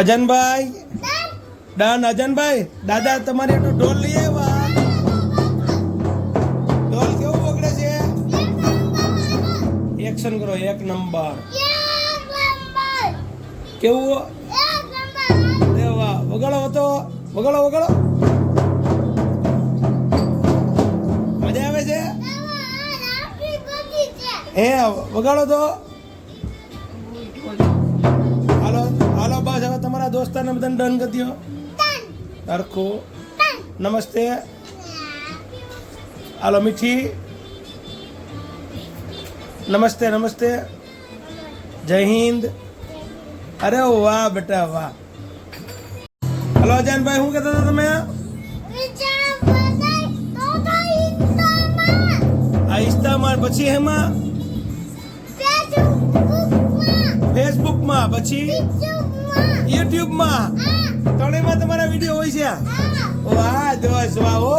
અજનભાઈ? Done અજનભાઈ? દાદા તમારે એટલું ઢોલ લઈ આવ્યા. ઢોલ કેવું વગડે છે? એક્શન કરો એક નંબર. કેવું? દેવા વગાડો તો વગાડો વગાડો. મજા આવે છે? હે વગાડો તો. બસ હવે તમારા દોસ્તારને બધાને ડન કરી દો તરખો નમસ્તે હાલો મીઠી નમસ્તે નમસ્તે જય હિન્દ અરે વાહ બેટા વાહ હલો અજાનભાઈ શું કહેતા હતા તમે આ ઇન્સ્ટામાં પછી એમાં ફેસબુકમાં પછી યુટ્યુબમાં ત્રણેયમાં તમારા વીડિયો હોય છે? વાહ દોસ્ત વાહ માલિક